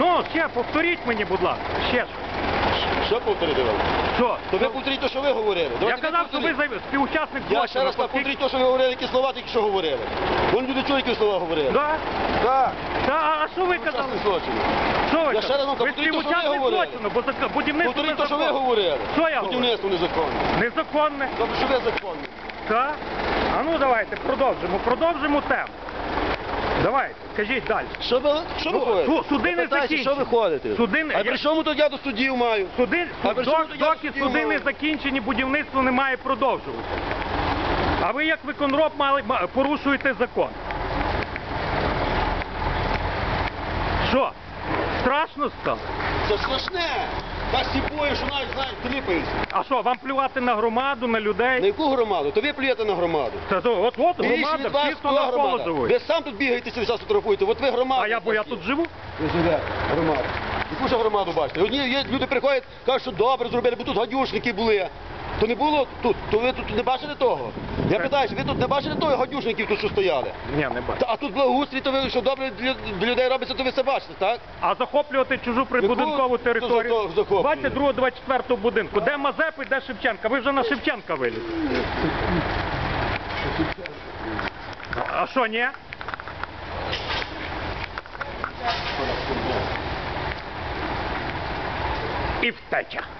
Ну, ще повторіть мені, будь ласка. Ще що. Що повторити вам? Що? То ви повторіть те, що ви говорили. Я Давайте казав, що ви повторіть. зай- співучасник Я злочину. ще раз Оскільки- повторіть те, що ви говорили, які слова тільки що говорили. Вон люди чують, які слова говорили. Да? Так. Та, а що ви казали? Учасник злочину. Що ви Я ще раз вам? Ви повторіть те, що ви співучасник говорили. злочину, бо зак- будівництво Повторіть те, що ви незаконне. говорили. Що я? Будівництво незаконне. Незаконне. Тобто, що ви законні. Так? А ну давайте, продовжимо. Продовжимо тему. Давайте, скажіть далі. Що ви, що ви Ну, ходите? су- суди не Я закінчені. Що ви ходите? Суди не- А при чому тут я до суддів маю? Суди, А при чому тут я доки суддів суди не закінчені, будівництво не має продовжувати. А ви як виконроб мали, ма- порушуєте закон. Що? Страшно стало? Це страшне. Всі бою, що навіть знають. А що, вам плювати на громаду, на На людей? яку громаду? То ви плюєте на громаду. Це то, от от Більше громада, від вас всі, хто була навколо громада. живуть. Ви сам тут бігаєте, цілий час фотографуєте. От ви громада. А я, бо я тут живу? Ви живете, громада. Яку ж громаду бачите? Одні є, люди приходять, кажуть, що добре зробили, бо тут гадюшники були. То не було тут, то ви тут не бачили того? Я питаюся, ви тут не бачили того гадюшників тут, що стояли? Ні, не бачу. Та, а тут благоустрій, то ви що добре для, для людей робиться, то ви це бачите, так? А захоплювати чужу прибудинкову Яку- територію. хто за- захоплює? 22-24 будинку. Де Мазепи, де Шевченка? Ви вже на Шевченка вилізли. А що, ні? І втеча.